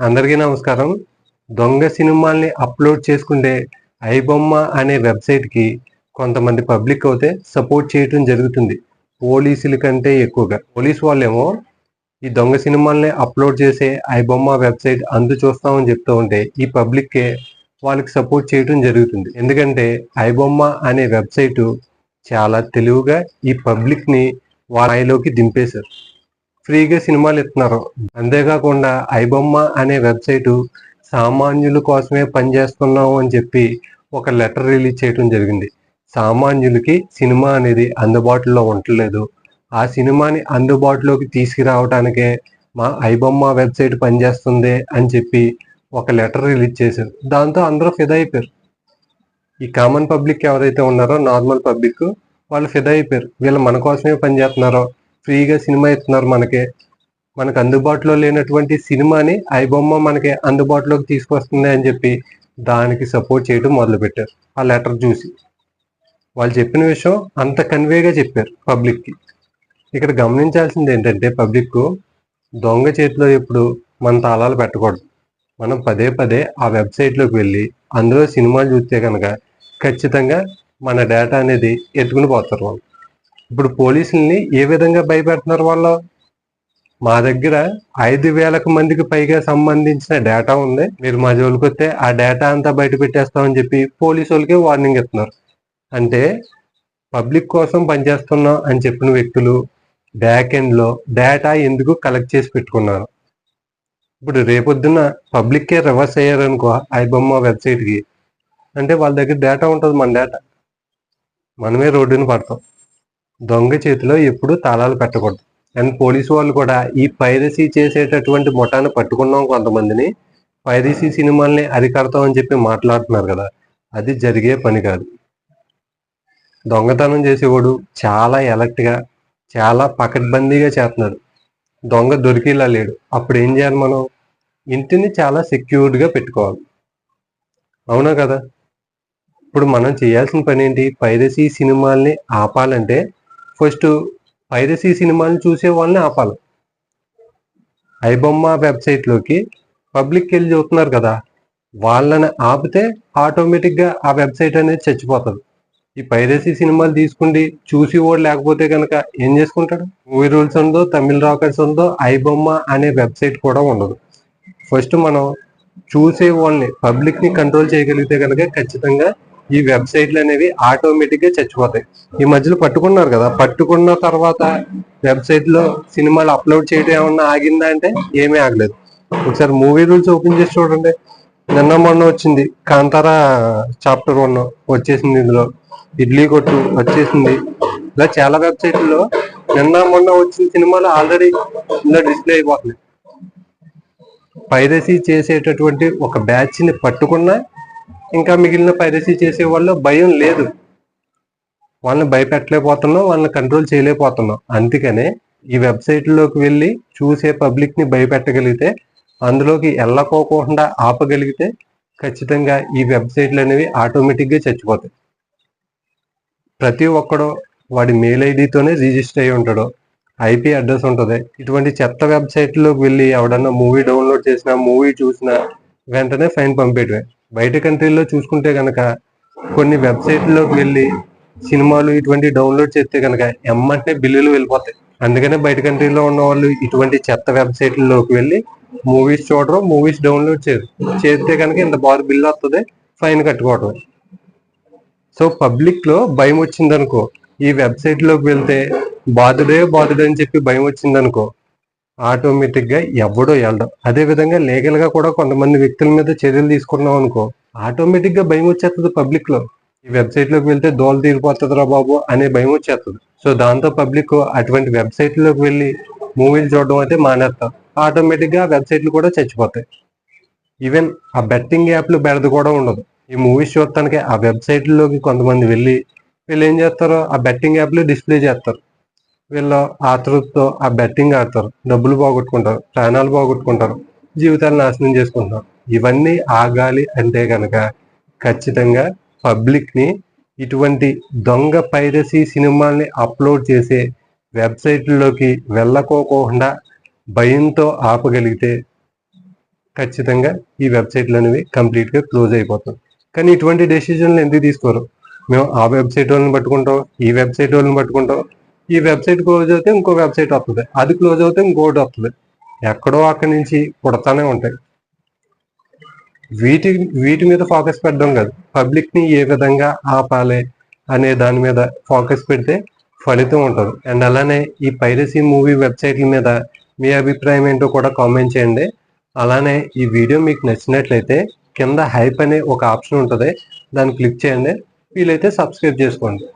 అందరికీ నమస్కారం. దొంగ సినిమాల్ని అప్లోడ్ చేసుకుంటే ఐబొమ్మ అనే వెబ్సైట్కి కొంతమంది పబ్లిక్ అయితే సపోర్ట్ చేయటం జరుగుతుంది. పోలీసుల కంటే ఎక్కువగా. పోలీసు వాళ్ళేమో ఈ దొంగ సినిమాల్ని అప్లోడ్ చేసే ఐబొమ్మ వెబ్సైట్ అందు చూస్తామని చెప్తూ ఉంటే ఈ పబ్లిక్కే వాళ్ళకి సపోర్ట్ చేయటం జరుగుతుంది. ఎందుకంటే ఐబొమ్మ అనే వెబ్సైటు చాలా తెలివిగా ఈ పబ్లిక్ని వాళ్ళలోకి దింపేశారు. ఫ్రీగా సినిమాలు ఇస్తున్నారు. అంతేకాకుండా ఐబొమ్మ అనే వెబ్సైటు సామాన్యుల కోసమే పనిచేస్తున్నాం అని చెప్పి ఒక లెటర్ రిలీజ్ చేయడం జరిగింది. సామాన్యులకి సినిమా అనేది అందుబాటులో ఉండలేదు. ఆ సినిమాని అందుబాటులోకి తీసుకురావడానికే మా ఐబొమ్మ వెబ్సైట్ పనిచేస్తుంది అని చెప్పి ఒక లెటర్ రిలీజ్ చేశారు. దాంతో అందరూ ఫిదా అయిపోయారు. ఈ కామన్ పబ్లిక్ ఎవరైతే ఉన్నారో నార్మల్ పబ్లిక్ వాళ్ళు ఫిదా అయిపోయారు. వీళ్ళు మన కోసమే పనిచేస్తున్నారో ఫ్రీగా సినిమా ఇస్తున్నారు మనకి. మనకు అందుబాటులో లేనటువంటి సినిమాని ఐబొమ్మ మనకి అందుబాటులోకి తీసుకొస్తుంది అని చెప్పి దానికి సపోర్ట్ చేయడం మొదలుపెట్టారు. ఆ లెటర్ చూసి. వాళ్ళు చెప్పిన విషయం అంత కన్వేగా చెప్పారు పబ్లిక్కి. ఇక్కడ గమనించాల్సింది ఏంటంటే పబ్లిక్ దొంగ చేతిలో ఎప్పుడు మన తాళాలు పెట్టకూడదు. మనం పదే పదే ఆ వెబ్సైట్లోకి వెళ్ళి అందులో సినిమాలు చూస్తే కనుక ఖచ్చితంగా మన డేటా అనేది ఎత్తుకుని పోతారు వాళ్ళు. ఇప్పుడు పోలీసుల్ని ఏ విధంగా భయపెడుతున్నారు వాళ్ళు? మా దగ్గర ఐదు వేలకు మందికి పైగా సంబంధించిన డేటా ఉంది. మీరు మా జోలికి వస్తే ఆ డేటా అంతా బయట పెట్టేస్తామని చెప్పి పోలీసు వాళ్ళకి వార్నింగ్ ఇస్తున్నారు. అంటే పబ్లిక్ కోసం పనిచేస్తున్నాం అని చెప్పిన వ్యక్తులు బ్యాక్ ఎండ్లో డేటా ఎందుకు కలెక్ట్ చేసి పెట్టుకున్నారు? ఇప్పుడు రేపొద్దున పబ్లిక్కే రివర్స్ అయ్యారనుకో ఐబొమ్మ వెబ్సైట్కి అంటే వాళ్ళ దగ్గర డేటా ఉంటుంది మన డేటా. మనమే రోడ్డుని పడతాం. దొంగ చేతిలో ఎప్పుడు తాళాలు పెట్టకూడదు. అండ్ పోలీసు వాళ్ళు కూడా ఈ పైరసీ చేసేటటువంటి ముఠాను పట్టుకున్నాం కొంతమందిని. పైరసీ సినిమాల్ని అరికడతాం అని చెప్పి మాట్లాడుతున్నారు కదా అది జరిగే పని కాదు. దొంగతనం చేసేవాడు చాలా ఎలర్ట్గా చాలా పకడ్బందీగా చేస్తున్నాడు. దొంగ దొరికేలా లేడు. అప్పుడు ఏం చేయాలి మనం? ఇంటిని చాలా సెక్యూర్డ్గా పెట్టుకోవాలి. అవునా కదా? ఇప్పుడు మనం చేయాల్సిన పని ఏంటి? పైరసీ సినిమాల్ని ఆపాలంటే ఫస్ట్ పైరసీ సినిమాలు చూసే వాళ్ళని ఆపాలి. ఐబొమ్మ వెబ్సైట్లోకి పబ్లిక్ వెళ్ళి చూస్తున్నారు కదా వాళ్ళని ఆపితే ఆటోమేటిక్గా ఆ వెబ్సైట్ అనేది చచ్చిపోతుంది. ఈ పైరసీ సినిమాలు తీసుకుండి చూసి ఓడి లేకపోతే కనుక ఏం చేసుకుంటాడు? మూవీ రూల్స్ ఉందో తమిళ రాకర్స్ ఉందో ఐబొమ్మ అనే వెబ్సైట్ కూడా ఉండదు. ఫస్ట్ మనం చూసే వాళ్ళని పబ్లిక్ని కంట్రోల్ చేయగలిగితే కనుక ఖచ్చితంగా ఈ వెబ్సైట్లు అనేవి ఆటోమేటిక్గా చచ్చిపోతాయి. ఈ మధ్యలో పట్టుకున్నారు కదా పట్టుకున్న తర్వాత వెబ్సైట్లో సినిమాలు అప్లోడ్ చేయడం ఏమన్నా ఆగిందా అంటే ఏమీ ఆగలేదు. ఒకసారి మూవీ రూల్స్ ఓపెన్ చేసి చూడండి. నిన్న మొన్న వచ్చింది కాంతారా చాప్టర్ వన్ వచ్చేసింది ఇందులో. ఇడ్లీ కొట్టు వచ్చేసింది. ఇలా చాలా వెబ్సైట్లో నిన్న మొన్న వచ్చిన సినిమాలు ఆల్రెడీ ఇందులో డిస్ప్లే అయిపోతున్నాయి. పైరసీ చేసేటటువంటి ఒక బ్యాచ్ని పట్టుకున్నా ఇంకా మిగిలిన పైరసీ చేసే వాళ్ళు భయం లేదు. వాళ్ళని భయపెట్టలేకపోతున్నాం వాళ్ళని కంట్రోల్ చేయలేకపోతున్నాం. అందుకనే ఈ వెబ్సైట్లోకి వెళ్ళి చూసే పబ్లిక్ని భయపెట్టగలిగితే అందులోకి వెళ్ళకోకుండా ఆపగలిగితే ఖచ్చితంగా ఈ వెబ్సైట్లు అనేవి ఆటోమేటిక్గా చచ్చిపోతాయి. ప్రతి ఒక్కడు వాడి మెయిల్ ఐడితోనే రిజిస్టర్ అయి ఉంటాడు. ఐపీ అడ్రస్ ఉంటుంది. ఇటువంటి చెత్త వెబ్సైట్లోకి వెళ్ళి ఎవడన్నా మూవీ డౌన్లోడ్ చేసినా మూవీ చూసినా వెంటనే ఫైన్ పంపేయటమే బయట కంట్రీలో చూసుకుంటే కనుక కొన్ని వెబ్సైట్లోకి వెళ్ళి సినిమాలు ఇటువంటి డౌన్లోడ్ చేస్తే కనుక ఎమ్మంటే బిల్లులు వెళ్ళిపోతాయి. అందుకనే బయట కంట్రీలో ఉన్న వాళ్ళు ఇటువంటి చెత్త వెబ్సైట్లలోకి వెళ్ళి మూవీస్ చూడరు మూవీస్ డౌన్లోడ్ చేయరు. చేస్తే కనుక ఇంత బాధ బిల్లు వస్తుంది ఫైన్ కట్టుకోవడం సో పబ్లిక్లో భయం వచ్చిందనుకో ఈ వెబ్సైట్లోకి వెళ్తే బాధుడే బాధుడే అని చెప్పి భయం వచ్చిందనుకో ఆటోమేటిక్గా ఎవడో వెళ్ళడం. అదే విధంగా లీగల్గా కూడా కొంతమంది వ్యక్తుల మీద చర్యలు తీసుకున్నాం అనుకో ఆటోమేటిక్గా భయం వచ్చేస్తుంది పబ్లిక్లో ఈ వెబ్సైట్లోకి వెళ్తే దోలు తీరిపోతుందిరా బాబు అనే భయం వచ్చేస్తుంది. సో దాంతో పబ్లిక్ అటువంటి వెబ్సైట్లోకి వెళ్ళి మూవీలు చూడడం అయితే మానేస్తాం. ఆటోమేటిక్గా వెబ్సైట్లు కూడా చచ్చిపోతాయి. ఈవెన్ ఆ బెట్టింగ్ యాప్లు బెడద కూడా ఉండదు. ఈ మూవీస్ చూడటానికి ఆ వెబ్సైట్లోకి కొంతమంది వెళ్ళి వీళ్ళు ఏం చేస్తారో ఆ బెట్టింగ్ యాప్లు డిస్ప్లే చేస్తారు. వీళ్ళు ఆతృతతో ఆ బెట్టింగ్ ఆడతారు. డబ్బులు పోగొట్టుకుంటారు. ప్రాణాలు పోగొట్టుకుంటారు. జీవితాలు నాశనం చేసుకుంటారు ఇవన్నీ ఆగాలి అంటే కనుక ఖచ్చితంగా పబ్లిక్ని ఇటువంటి దొంగ పైరసీ సినిమాల్ని అప్లోడ్ చేసే వెబ్సైట్లలోకి వెళ్ళకోకుండా భయంతో ఆపగలిగితే ఖచ్చితంగా ఈ వెబ్సైట్లు అనేవి కంప్లీట్గా క్లోజ్ అయిపోతాయి. కానీ ఇటువంటి డెసిషన్లు ఎందుకు తీసుకోరు? మేము ఆ వెబ్సైట్ వాళ్ళని పట్టుకుంటాం ఈ వెబ్సైట్ వాళ్ళని పట్టుకుంటాం ఈ వెబ్సైట్ క్లోజ్ అవుతే ఇంకో వెబ్సైట్ వస్తుంది అది క్లోజ్ అవుతే ఇంకోటి వస్తుంది ఎక్కడో అక్కడి నుంచి పుడతానే ఉంటాయి. వీటి వీటి మీద ఫోకస్ పెట్టడం కాదు. పబ్లిక్ని ఏ విధంగా ఆపాలి అనే దాని మీద ఫోకస్ పెడితే ఫలితం ఉంటుంది. అండ్ అలానే ఈ పైరసీ మూవీ వెబ్సైట్ల మీద మీ అభిప్రాయం ఏంటో కూడా కామెంట్ చేయండి. అలానే ఈ వీడియో మీకు నచ్చినట్లయితే కింద హైప్ అనే ఒక ఆప్షన్ ఉంటుంది. దాన్ని క్లిక్ చేయండి. వీలైతే సబ్స్క్రైబ్ చేసుకోండి.